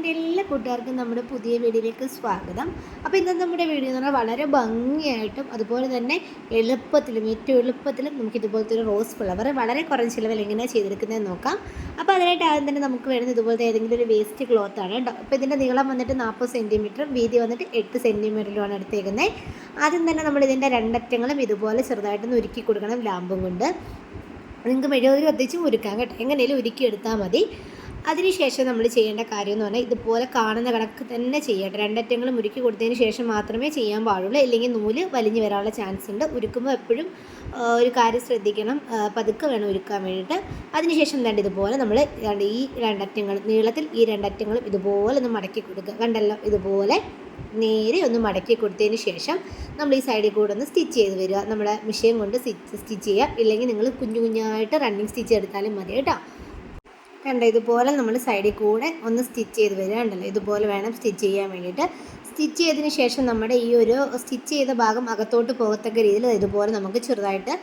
എന്റെ എല്ലാ കൂട്ടുകാർക്കും നമ്മുടെ പുതിയ വീഡിയോയിലേക്ക് സ്വാഗതം. അപ്പോൾ ഇന്ന് നമ്മുടെ വീഡിയോ എന്ന് പറഞ്ഞാൽ വളരെ ഭംഗിയായിട്ടും അതുപോലെ തന്നെ എളുപ്പത്തിലും ഏറ്റവും എളുപ്പത്തിലും നമുക്ക് ഇതുപോലത്തെ ഒരു റോസ് ഫ്ലവർ വളരെ കുറഞ്ഞ ചിലവിൽ എങ്ങനെയാണ് ചെയ്തെടുക്കുന്നതെന്ന് നോക്കാം. അപ്പോൾ അതിനായിട്ട് ആദ്യം തന്നെ നമുക്ക് വേണ്ടത് ഇതുപോലത്തെ ഏതെങ്കിലും ഒരു വേസ്റ്റ് ക്ലോത്ത് ആണ് കേട്ടോ. അപ്പോൾ ഇതിന്റെ നീളം വന്നിട്ട് നാൽപ്പത് സെന്റിമീറ്ററും വീതി വന്നിട്ട് എട്ട് സെന്റിമീറ്ററിലുമാണ് എടുത്തേക്കുന്നത്. ആദ്യം തന്നെ നമ്മൾ ഇതിന്റെ രണ്ടറ്റങ്ങളും ഇതുപോലെ ചെറുതായിട്ടൊന്ന് ഉരുക്കി കൊടുക്കണം ലാമ്പും കൊണ്ട്. നിങ്ങൾക്ക് മെഴുകുതിരി കത്തിച്ചും ഉരുക്കാം കേട്ടോ. എങ്ങനെയും ഉരുക്കി എടുത്താൽ മതി. അതിനുശേഷം നമ്മൾ ചെയ്യേണ്ട കാര്യം എന്ന് പറഞ്ഞാൽ ഇതുപോലെ കാണുന്ന കണക്ക് തന്നെ ചെയ്യട്ടെ. രണ്ടറ്റങ്ങൾ മുറുക്കി കൊടുത്തതിന് ശേഷം മാത്രമേ ചെയ്യാൻ പാടുള്ളൂ. ഇല്ലെങ്കിൽ നൂൽ വലിഞ്ഞു വരാനുള്ള ചാൻസ് ഉണ്ട്. ഉരുക്കുമ്പോൾ എപ്പോഴും ഒരു കാര്യം ശ്രദ്ധിക്കണം. പതുക്കെ വേണം ഉരുക്കാൻ വേണ്ടിയിട്ട്. അതിനുശേഷം എന്താണ്ട് ഇതുപോലെ നമ്മൾ രണ്ട് ഈ രണ്ടറ്റങ്ങൾ നീളത്തിൽ ഈ രണ്ടറ്റങ്ങളും ഇതുപോലെ ഒന്ന് മടക്കി കൊടുക്കുക. കണ്ടല്ലോ? ഇതുപോലെ നേരെ ഒന്ന് മടക്കി കൊടുത്തതിന് ശേഷം നമ്മൾ ഈ സൈഡിൽ കൂടെ ഒന്ന് സ്റ്റിച്ച് ചെയ്ത് വരിക. നമ്മുടെ മിഷീൻ കൊണ്ട് സ്റ്റിച്ച് സ്റ്റിച്ച് ചെയ്യുക. ഇല്ലെങ്കിൽ നിങ്ങൾ കുഞ്ഞു കുഞ്ഞായിട്ട് റണ്ണിങ് സ്റ്റിച്ച് എടുത്താലും മതി കേട്ടോ. കണ്ടോ ഇതുപോലെ നമ്മൾ സൈഡിൽ കൂടെ ഒന്ന് സ്റ്റിച്ച് ചെയ്ത് വരിക ഉണ്ടല്ലോ ഇതുപോലെ വേണം സ്റ്റിച്ച് ചെയ്യാൻ വേണ്ടിയിട്ട്. സ്റ്റിച്ച് ചെയ്തതിന് ശേഷം നമ്മുടെ ഈ ഒരു സ്റ്റിച്ച് ചെയ്ത ഭാഗം അകത്തോട്ട് പോകത്തക്ക രീതിയിൽ ഇതുപോലെ നമുക്ക് ചെറുതായിട്ട്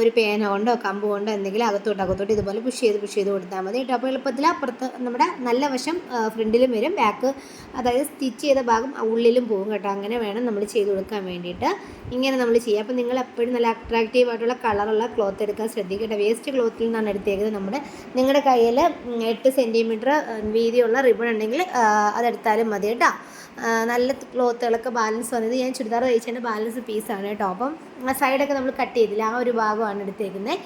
ഒരു പേന കൊണ്ടോ കമ്പ് കൊണ്ടോ എന്തെങ്കിലും അകത്തോട്ട് അകത്തോട്ട് ഇതുപോലെ പുഷ് ചെയ്ത് പുഷ് ചെയ്ത് കൊടുത്താൽ മതി. കേട്ടോ. അപ്പോൾ എളുപ്പത്തിൽ അപ്പുറത്ത് നമ്മുടെ നല്ല വശം ഫ്രണ്ടിലും വരും. ബാക്ക് അതായത് സ്റ്റിച്ച് ചെയ്ത ഭാഗം ഉള്ളിലും പോകും കേട്ടോ. അങ്ങനെ വേണം നമ്മൾ ചെയ്ത് കൊടുക്കാൻ വേണ്ടിയിട്ട്. ഇങ്ങനെ നമ്മൾ ചെയ്യുക. അപ്പോൾ നിങ്ങൾ എപ്പോഴും നല്ല അട്രാക്റ്റീവ് ആയിട്ടുള്ള കളറുള്ള ക്ലോത്ത് എടുക്കാൻ ശ്രദ്ധിക്കട്ടെ. വേസ്റ്റ് ക്ലോത്തിൽ നിന്നാണ് എടുത്തേക്കുന്നത് നമ്മുടെ. നിങ്ങളുടെ കയ്യിൽ എട്ട് സെന്റിമീറ്റർ വീതിയുള്ള റിബൺ ഉണ്ടെങ്കിൽ അതെടുത്താലും മതി കേട്ടോ. നല്ല ക്ലോത്തുകളൊക്കെ ബാലൻസ് വന്നത്. ഞാൻ ചുരിദാർ തയ്ച്ചതിന്റെ ബാലൻസ് പീസാണ് കേട്ടോ. അപ്പം ആ സൈഡൊക്കെ നമ്മൾ കട്ട് ചെയ്തില്ല ആ ഒരു ഭാഗമാണ് എടുത്തേക്കുന്നത്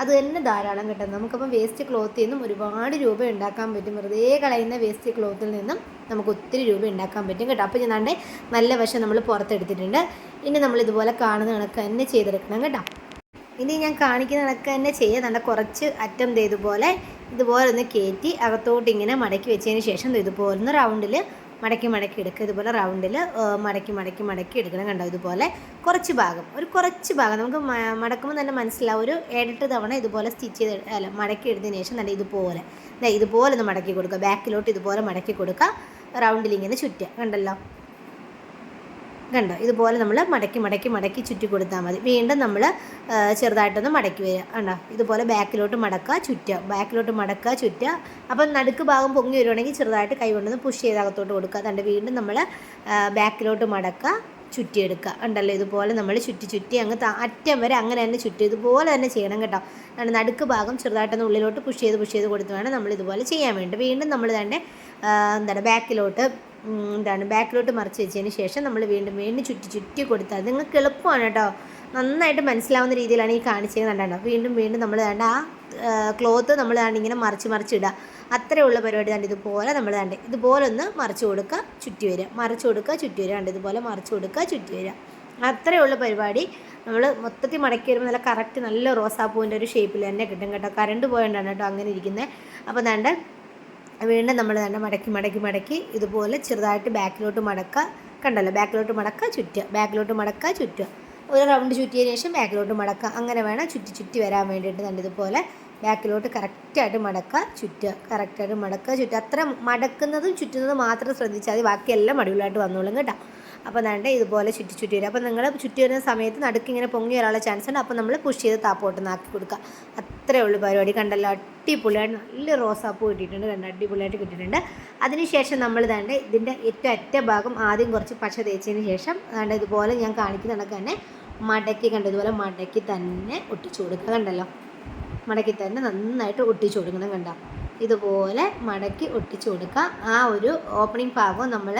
അത് തന്നെ ധാരാളം കിട്ടും. നമുക്കപ്പം വേസ്റ്റ് ക്ലോത്തിൽ നിന്നും ഒരുപാട് രൂപ ഉണ്ടാക്കാൻ പറ്റും. വെറുതെ കളയുന്ന വേസ്റ്റ് ക്ലോത്തിൽ നിന്നും നമുക്ക് ഒത്തിരി രൂപ ഉണ്ടാക്കാൻ പറ്റും കേട്ടോ. അപ്പോൾ ഞാൻ നല്ല വശം നമ്മൾ പുറത്തെടുത്തിട്ടുണ്ട്. ഇനി നമ്മൾ ഇതുപോലെ കാണുന്ന കണക്ക് തന്നെ ചെയ്തെടുക്കണം കേട്ടോ. ഇനി ഞാൻ കാണിക്കുന്ന കണക്ക് തന്നെ ചെയ്യുക നല്ല കുറച്ച് അറ്റം ഇതുപോലെ ഇതുപോലെ ഒന്ന് കയറ്റി അകത്തോട്ട് ഇങ്ങനെ മടക്കി വെച്ചതിന് ശേഷം ഇതുപോലെ ഒന്ന് റൗണ്ടിൽ മടക്കി മടക്കി എടുക്കുക. ഇതുപോലെ റൗണ്ടിൽ മടക്കി മടക്കി മടക്കി എടുക്കണം കണ്ടോ? ഇതുപോലെ കുറച്ച് ഭാഗം. ഒരു കുറച്ച് ഭാഗം. നമുക്ക് മടക്കുമ്പോൾ തന്നെ മനസ്സിലാവും. ഒരു ഏഴെട്ട് തവണ ഇതുപോലെ സ്റ്റിച്ച് ചെയ്ത് അല്ല മടക്കി എടുത്തതിന് ശേഷം നല്ല ഇതുപോലെ. ഇതുപോലെ ഒന്ന് മടക്കി കൊടുക്കുക. ബാക്കിലോട്ട് ഇതുപോലെ മടക്കി കൊടുക്കുക. റൗണ്ടിൽ ഇങ്ങനെ ചുറ്റുക. കണ്ടല്ലോ? കണ്ടോ? ഇതുപോലെ നമ്മൾ മടക്കി മടക്കി മടക്കി ചുറ്റി കൊടുത്താൽ മതി. വീണ്ടും നമ്മൾ ചെറുതായിട്ടൊന്ന് മടക്കി വരിക. കണ്ടോ? ഇതുപോലെ ബാക്കിലോട്ട് മടക്കുക ചുറ്റുക. ബാക്കിലോട്ട് മടക്കുക ചുറ്റുക. അപ്പം നടുക്ക് ഭാഗം പൊങ്ങി വരുവാണെങ്കിൽ ചെറുതായിട്ട് കൈ കൊണ്ടൊന്ന് പുഷ് ചെയ്ത് അകത്തോട്ട് കൊടുക്കുക. അതുകൊണ്ട് വീണ്ടും നമ്മൾ ബാക്കിലോട്ട് മടക്കുക ചുറ്റിയെടുക്കുക. ഉണ്ടല്ലോ ഇതുപോലെ നമ്മൾ ചുറ്റി ചുറ്റി അങ്ങ് അറ്റം വരെ അങ്ങനെ തന്നെ ചുറ്റി ഇതുപോലെ തന്നെ ചെയ്യണം കേട്ടോ. കാരണം നടുക്ക് ഭാഗം ചെറുതായിട്ടൊന്ന് ഉള്ളിലോട്ട് പുഷ് ചെയ്ത് പുഷ് ചെയ്ത് കൊടുത്ത് വേണം നമ്മൾ ഇതുപോലെ ചെയ്യാൻ വേണ്ടി. വീണ്ടും നമ്മൾ തന്നെ എന്താണ് ബാക്കിലോട്ട് എന്താണ് ബാക്കിലോട്ട് മറിച്ച് വെച്ചതിന് ശേഷം നമ്മൾ വീണ്ടും വീണ്ടും ചുറ്റി ചുറ്റി കൊടുത്താൽ നിങ്ങൾക്ക് എളുപ്പമാണ് കേട്ടോ. നന്നായിട്ട് മനസ്സിലാവുന്ന രീതിയിലാണ് ഈ കാണിച്ചത് കണ്ടോ. വീണ്ടും വീണ്ടും നമ്മൾ വേണ്ട ആ ക്ലോത്ത് നമ്മൾ വേണ്ട ഇങ്ങനെ മറിച്ച് മറിച്ചിടുക അത്രയുള്ള പരിപാടി കണ്ട് ഇതുപോലെ നമ്മൾ വേണ്ട ഇതുപോലെ ഒന്ന് മറിച്ച് കൊടുക്കുക ചുറ്റി വരിക. മറിച്ച് കൊടുക്കുക ചുറ്റി വരിക. കണ്ട് ഇതുപോലെ മറിച്ച് കൊടുക്കുക ചുറ്റി വരിക. അത്രയുള്ള പരിപാടി നമ്മൾ മൊത്തത്തിൽ മടക്കി വരുമ്പോൾ നല്ല കറക്റ്റ് നല്ല റോസാപ്പൂവിന്റെ ഒരു ഷേപ്പിൽ തന്നെ കിട്ടും കേട്ടോ. കറണ്ട് പോയതുകൊണ്ടാണ് കേട്ടോ അങ്ങനെ ഇരിക്കുന്നത് അപ്പോൾ ദാണ്ട് വീണ്ടും നമ്മൾ തന്നെ മടക്കി മടക്കി മടക്കി ഇതുപോലെ ചെറുതായിട്ട് ബാക്കിലോട്ട് മടക്കുക. കണ്ടല്ലോ ബാക്കിലോട്ട് മടക്കുക ചുറ്റുക. ബാക്കിലോട്ട് മടക്കുക ചുറ്റുക. ഒരു റൗണ്ട് ചുറ്റിയതിന് ശേഷം ബാക്കിലോട്ട് മടക്കുക. അങ്ങനെ വേണം ചുറ്റി ചുറ്റി വരാൻ വേണ്ടിയിട്ട് തന്നെ ഇതുപോലെ ബാക്കിലോട്ട് കറക്റ്റായിട്ട് മടക്കുക ചുറ്റുക. കറക്റ്റായിട്ട് മടക്കുക ചുറ്റുക. അത്ര മടക്കുന്നതും ചുറ്റുന്നതും മാത്രം ശ്രദ്ധിച്ചാൽ മതി. ബാക്കിയെല്ലാം അടിപൊളിയായിട്ട് വന്നോളും കേട്ടോ. അപ്പോൾ ദാണ്ട് ഇതുപോലെ ചുറ്റി ചുറ്റി വരും. അപ്പോൾ നിങ്ങൾ ചുറ്റി വരുന്ന സമയത്ത് നടുക്ക് ഇങ്ങനെ പൊങ്ങി വരാനുള്ള ചാൻസ് ഉണ്ട്. അപ്പോൾ നമ്മൾ പുഷ് ചെയ്ത് താപ്പോട്ട് നാക്കി കൊടുക്കുക. അത്രേ ഉള്ളൂ പരിപാടി. കണ്ടല്ലോ അടിപൊളിയായിട്ട് നല്ല റോസാപ്പൂ കിട്ടിയിട്ടുണ്ട്. രണ്ട് അടിപൊളിയായിട്ട് കിട്ടിയിട്ടുണ്ട്. അതിനുശേഷം നമ്മൾ ദാണ്ട് ഇതിന്റെ ഏറ്റവും അറ്റ ഭാഗം ആദ്യം കുറച്ച് പച്ച തേച്ചതിന് ശേഷം ദാണ്ട് ഇതുപോലെ ഞാൻ കാണിക്കുന്ന കണക്ക് തന്നെ മടക്കി കണ്ടു ഇതുപോലെ മടക്കി തന്നെ ഒട്ടിച്ചു കൊടുക്കുക. കണ്ടല്ലോ മടക്കി തന്നെ നന്നായിട്ട് ഒട്ടിച്ചു കൊടുക്കണം കണ്ടോ. ഇതുപോലെ മടക്കി ഒട്ടിച്ചു കൊടുക്കുക. ആ ഒരു ഓപ്പണിംഗ് ഭാഗം നമ്മൾ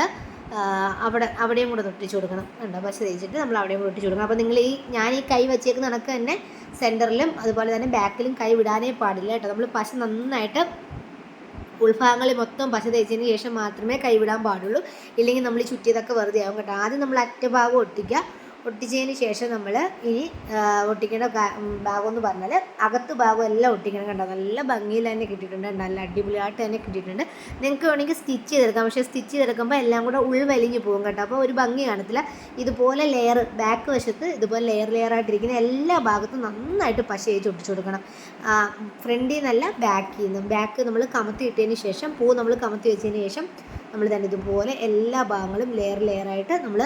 അവിടെ അവിടെയും കൂടെ ഒന്ന് കൊടുക്കണം കണ്ടോ? പശ തേച്ചിട്ട് നമ്മൾ അവിടെയും കൂടെ ഒട്ടിച്ചു കൊടുക്കണം. അപ്പോൾ നിങ്ങൾ ഈ ഞാൻ ഈ കൈ വെച്ചേക്കുന്ന കണക്ക് തന്നെ സെന്ററിലും അതുപോലെ തന്നെ ബാക്കിലും കൈ വിടാനേ പാടില്ല കേട്ടോ. നമ്മൾ പശ നന്നായിട്ട് ഉൾഭാഗങ്ങളിൽ മൊത്തം പശ തേച്ചതിന് ശേഷം മാത്രമേ കൈവിടാൻ പാടുള്ളൂ. ഇല്ലെങ്കിൽ നമ്മൾ ചുറ്റിയതൊക്കെ വെറുതെ ആവും കേട്ടോ. ആദ്യം നമ്മൾ അറ്റഭാഗം ഒട്ടിക്കുക. ഒട്ടിച്ചതിന് ശേഷം നമ്മൾ ഇനി ഒട്ടിക്കേണ്ട ഭാഗം എന്ന് പറഞ്ഞാൽ അകത്ത് ഭാഗം എല്ലാം ഒട്ടിക്കണം കണ്ടോ? നല്ല ഭംഗിയിൽ തന്നെ കിട്ടിയിട്ടുണ്ട്. നല്ല അടിപൊളിയായിട്ട് തന്നെ കിട്ടിയിട്ടുണ്ട്. നിങ്ങൾക്ക് വേണമെങ്കിൽ സ്റ്റിച്ച് ചെയ്തെടുക്കാം. പക്ഷേ സ്റ്റിച്ച് ചെയ്തെടുക്കുമ്പോൾ എല്ലാം കൂടെ ഉൾവലിഞ്ഞ് പോകും കേട്ടോ അപ്പോൾ ഒരു ഭംഗി കാണത്തില്ല. ഇതുപോലെ ലെയർ ബാക്ക് വശത്ത് ഇതുപോലെ ലെയർ ലെയർ ആയിട്ടിരിക്കുന്ന എല്ലാ ഭാഗത്തും നന്നായിട്ട് പശ തേച്ച് ഒട്ടിച്ചു കൊടുക്കണം. ഫ്രണ്ടിൽ നിന്നല്ല ബാക്കിൽ നിന്നും. ബാക്ക് നമ്മൾ കമത്തി ഇട്ടതിന് ശേഷം പൂ നമ്മൾ കമത്തി വെച്ചതിന് ശേഷം നമ്മൾ തന്നെ ഇതുപോലെ എല്ലാ ഭാഗങ്ങളും ലെയർ ലെയറായിട്ട് നമ്മൾ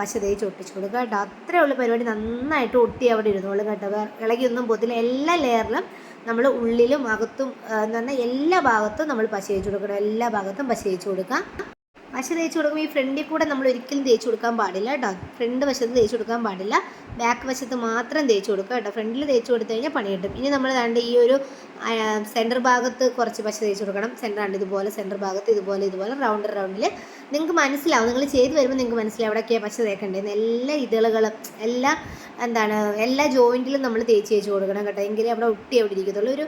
പശ തേച്ച് ഒട്ടിച്ചു കൊടുക്കുക കേട്ടോ. അത്രേ ഉള്ളൂ പരിപാടി. നന്നായിട്ട് ഒട്ടി അവിടെ ഇരുന്നോളും കേട്ടോ. ഇളകിയൊന്നും പോകത്തില്ല. എല്ലാ ലെയറിലും നമ്മൾ ഉള്ളിലും അകത്തും എന്ന് പറഞ്ഞാൽ എല്ലാ ഭാഗത്തും നമ്മൾ പശ തേച്ച് കൊടുക്കണം. എല്ലാ ഭാഗത്തും പശ തേച്ച് കൊടുക്കാം. പശ തേച്ച് കൊടുക്കുമ്പോൾ ഈ ഫ്രണ്ടിൽ കൂടെ നമ്മൾ ഒരിക്കലും തേച്ച് കൊടുക്കാൻ പാടില്ല കേട്ടോ. ഫ്രണ്ട് വശത്ത് തേച്ച് കൊടുക്കാൻ പാടില്ല. ബാക്ക് വശത്ത് മാത്രം തേച്ച് കൊടുക്കുക കേട്ടോ. ഫ്രണ്ടിൽ തേച്ച് കൊടുത്തു കഴിഞ്ഞാൽ പണി കിട്ടും. ഇനി നമ്മൾ കണ്ട് ഈ ഒരു സെന്റർ ഭാഗത്ത് കുറച്ച് പശ തേച്ച് കൊടുക്കണം. സെന്റർ ആണ് ഇതുപോലെ സെന്റർ ഭാഗത്ത് ഇതുപോലെ ഇതുപോലെ റൗണ്ട് റൗണ്ടിൽ നിങ്ങൾക്ക് മനസ്സിലാവും. നിങ്ങൾ ചെയ്ത് വരുമ്പോൾ നിങ്ങൾക്ക് മനസ്സിലാവും എവിടെയൊക്കെയാണ് പശ തേക്കേണ്ടത് എല്ലാ ഇതളുകളും എല്ലാ എന്താണ് എല്ലാ ജോയിന്റിലും നമ്മൾ തേച്ച് തേച്ച് കൊടുക്കണം കേട്ടോ. എങ്കിലേ അവിടെ ഒട്ടി അവിടെ ഇരിക്കത്തുള്ളൂ. ഒരു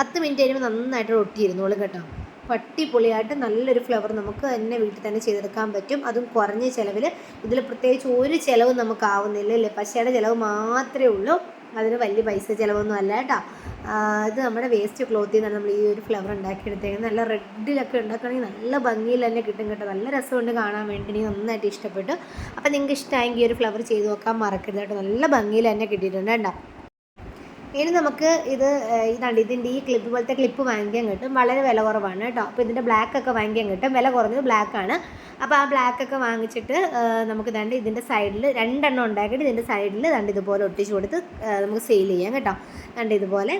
പത്ത് മിനിറ്റ് കഴിയുമ്പോൾ നന്നായിട്ട് ഒട്ടിയിരുന്നോളും കേട്ടോ. പട്ടിപ്പൊളിയായിട്ട് നല്ലൊരു ഫ്ലവർ നമുക്ക് തന്നെ വീട്ടിൽ തന്നെ ചെയ്തെടുക്കാൻ പറ്റും. അതും കുറഞ്ഞ ചിലവിൽ ഇതിൽ പ്രത്യേകിച്ച് ഒരു ചിലവും നമുക്ക് ആവുന്നില്ല അല്ലേ? പശയുടെ ചിലവ് മാത്രമേ ഉള്ളൂ. അതിന് വലിയ പൈസ ചിലവൊന്നും അല്ല കേട്ടോ. ഇത് നമ്മുടെ വേസ്റ്റ് ക്ലോത്തിൽ നിന്നാണ് നമ്മൾ ഈ ഒരു ഫ്ലവർ ഉണ്ടാക്കിയെടുത്തേക്കുന്നത്. നല്ല റെഡിലൊക്കെ ഉണ്ടാക്കുകയാണെങ്കിൽ നല്ല ഭംഗിയിൽ തന്നെ കിട്ടും കേട്ടോ. നല്ല രസമുണ്ട് കാണാൻ വേണ്ടി. എനിക്ക് നന്നായിട്ട് ഇഷ്ടപ്പെട്ടു. അപ്പോൾ നിങ്ങൾക്ക് ഇഷ്ടമായെങ്കിൽ ഈ ഒരു ഫ്ലവർ ചെയ്ത് നോക്കാൻ മറക്കരുത് കേട്ടോ. നല്ല ഭംഗിയിൽ തന്നെ കിട്ടിയിട്ടുണ്ട് കേട്ടോ. ഇനി നമുക്ക് ഇത് ഇതാണ് ഇതിന്റെ ഈ ക്ലിപ്പ് പോലത്തെ ക്ലിപ്പ് വാങ്ങിക്കാൻ കിട്ടും. വളരെ വില കുറവാണ് കേട്ടോ. അപ്പോൾ ഇതിന്റെ ബ്ലാക്ക് ഒക്കെ വാങ്ങിക്കാൻ കിട്ടും. വില കുറഞ്ഞത് ബ്ലാക്ക് ആണ്. അപ്പോൾ ആ ബ്ലാക്ക് ഒക്കെ വാങ്ങിച്ചിട്ട് നമുക്ക് ദണ്ട് ഇതിന്റെ സൈഡിൽ രണ്ടെണ്ണം ഉണ്ടാക്കിയിട്ട് ഇതിന്റെ സൈഡിൽ ദണ്ട് ഇതുപോലെ ഒട്ടിച്ച് കൊടുത്ത് നമുക്ക് സെയിൽ ചെയ്യാം കേട്ടോ. ദണ്ട് ഇതുപോലെ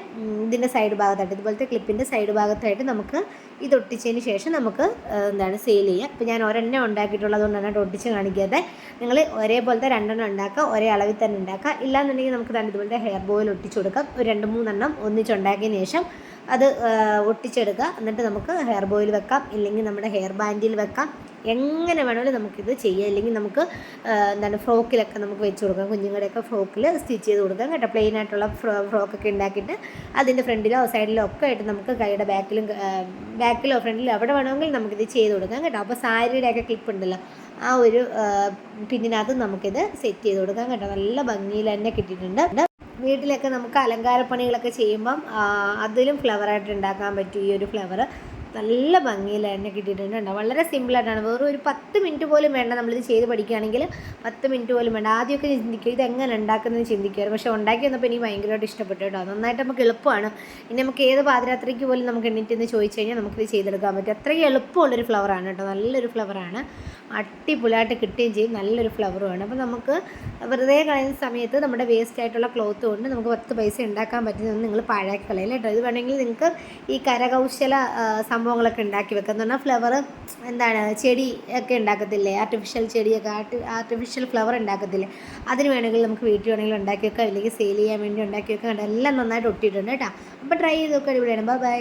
ഇതിന്റെ സൈഡ് ഭാഗത്തായിട്ട് ഇതുപോലത്തെ ക്ലിപ്പിന്റെ സൈഡ് ഭാഗത്തായിട്ട് നമുക്ക് ഇത് ഒട്ടിച്ചതിന് ശേഷം നമുക്ക് എന്താണ് സെയിൽ ചെയ്യാം. ഇപ്പോൾ ഞാൻ ഒരെണ്ണം ഉണ്ടാക്കിയിട്ടുള്ളത് കൊണ്ടാണ് ഒട്ടിച്ച് കാണിക്കാതെ നിങ്ങൾ ഒരേപോലത്തെ രണ്ടെണ്ണം ഉണ്ടാക്കുക ഒരേ അളവിൽ തന്നെ ഉണ്ടാക്കുക. ഇല്ലാന്നുണ്ടെങ്കിൽ നമുക്ക് ദണ്ട് ഇതുപോലത്തെ ഹെയർ ബോയിൽ ഒട്ടിച്ച് കൊടുക്കാം. ഒരു രണ്ട് മൂന്നെണ്ണം ഒന്നിച്ചുണ്ടാക്കിയതിന് ശേഷം അത് ഒട്ടിച്ചെടുക്കുക. എന്നിട്ട് നമുക്ക് ഹെയർ ബോയിൽ വെക്കാം. ഇല്ലെങ്കിൽ നമ്മുടെ ഹെയർ ബാൻഡിൽ വെക്കാം. എങ്ങനെ വേണമെങ്കിലും നമുക്കിത് ചെയ്യാം. അല്ലെങ്കിൽ നമുക്ക് എന്താണ് ഫ്രോക്കിലൊക്കെ നമുക്ക് വെച്ച് കൊടുക്കാം. കുഞ്ഞുങ്ങളുടെയൊക്കെ ഫ്രോക്കിൽ സ്റ്റിച്ച് ചെയ്ത് കൊടുക്കാം കേട്ടോ. പ്ലെയിൻ ആയിട്ടുള്ള ഫ്രോ ഫ്രോക്കൊക്കെ ഉണ്ടാക്കിയിട്ട് അതിന്റെ ഫ്രണ്ടിലോ സൈഡിലോ ഒക്കെ ആയിട്ട് നമുക്ക് കൈയുടെ ബാക്കിലും ബാക്കിലോ ഫ്രണ്ടിലോ എവിടെ വേണമെങ്കിൽ നമുക്കിത് ചെയ്ത് കൊടുക്കാം കേട്ടോ. അപ്പോൾ സാരിയുടെയൊക്കെ ക്ലിപ്പ് ഉണ്ടല്ലോ. ആ ഒരു പിന്നിനകത്ത് നമുക്കിത് സെറ്റ് ചെയ്ത് കൊടുക്കാം കേട്ടോ. നല്ല ഭംഗിയിൽ തന്നെ കിട്ടിയിട്ടുണ്ട്. വീട്ടിലൊക്കെ നമുക്ക് അലങ്കാരപ്പണികളൊക്കെ ചെയ്യുമ്പം അതിലും ഫ്ലവറായിട്ട് ഉണ്ടാക്കാൻ പറ്റും ഈ ഒരു ഫ്ലവർ നല്ല ഭംഗിയിൽ തന്നെ കിട്ടിയിട്ടുണ്ട് കേട്ടോ. വളരെ സിമ്പിളായിട്ടാണ് വെറും ഒരു പത്ത് മിനിറ്റ് പോലും വേണ്ട നമ്മളിത് ചെയ്ത് പഠിക്കുകയാണെങ്കിൽ പത്ത് മിനിറ്റ് പോലും വേണ്ട. ആദ്യമൊക്കെ ചിന്തിക്കുക ഇത് എങ്ങനെ ഉണ്ടാക്കുന്നത് ചിന്തിക്കുമായിരുന്നു പക്ഷേ ഉണ്ടാക്കി വന്നപ്പോൾ എനിക്ക് ഭയങ്കരമായിട്ട് ഇഷ്ടപ്പെട്ടു കേട്ടോ. നന്നായിട്ട് നമുക്ക് എളുപ്പമാണ്. ഇനി നമുക്ക് ഏത് പാതിരാത്രിക്ക് പോലും നമുക്ക് എണ്ണീറ്റ് എന്ന് ചോദിച്ചു കഴിഞ്ഞാൽ നമുക്കിത് ചെയ്തെടുക്കാൻ പറ്റും. അത്രയും എളുപ്പമുള്ളൊരു ഫ്ലവറാണ് കേട്ടോ. നല്ലൊരു ഫ്ലവറാണ് അടിപൊളിയായിട്ട് കിട്ടുകയും ചെയ്യും. നല്ലൊരു ഫ്ലവറുമാണ് അപ്പോൾ നമുക്ക് വെറുതെ കളയുന്ന സമയത്ത് നമ്മുടെ വേസ്റ്റ് ആയിട്ടുള്ള ക്ലോത്ത് കൊണ്ട് നമുക്ക് പത്ത് പൈസ ഉണ്ടാക്കാൻ പറ്റുന്നതെന്ന് നിങ്ങൾ പാഴാക്കി കളയില്ല കേട്ടോ. ഇത് വേണമെങ്കിൽ നിങ്ങൾക്ക് ഈ കരകൗശല സംഭവങ്ങളൊക്കെ ഉണ്ടാക്കി വെക്കുക. എന്ന് പറഞ്ഞാൽ ഫ്ലവർ എന്താണ് ചെടി ഒക്കെ ഉണ്ടാക്കത്തില്ലേ? ആർട്ടിഫിഷ്യൽ ചെടിയൊക്കെ ആർട്ടി ആർട്ടിഫിഷ്യൽ ഫ്ലവർ ഉണ്ടാക്കത്തില്ലേ? അതിന് വേണമെങ്കിൽ നമുക്ക് വീട്ടിൽ വേണമെങ്കിൽ ഉണ്ടാക്കി വെക്കാം. ഇല്ലെങ്കിൽ സെയിൽ ചെയ്യാൻ വേണ്ടി ഉണ്ടാക്കി വെക്കാം. എല്ലാം നന്നായിട്ട് ഒട്ടിയിട്ടുണ്ട് കേട്ടോ. അപ്പോൾ ട്രൈ ചെയ്ത് നോക്കാം ഇവിടെയാണ് ബൈ ബൈ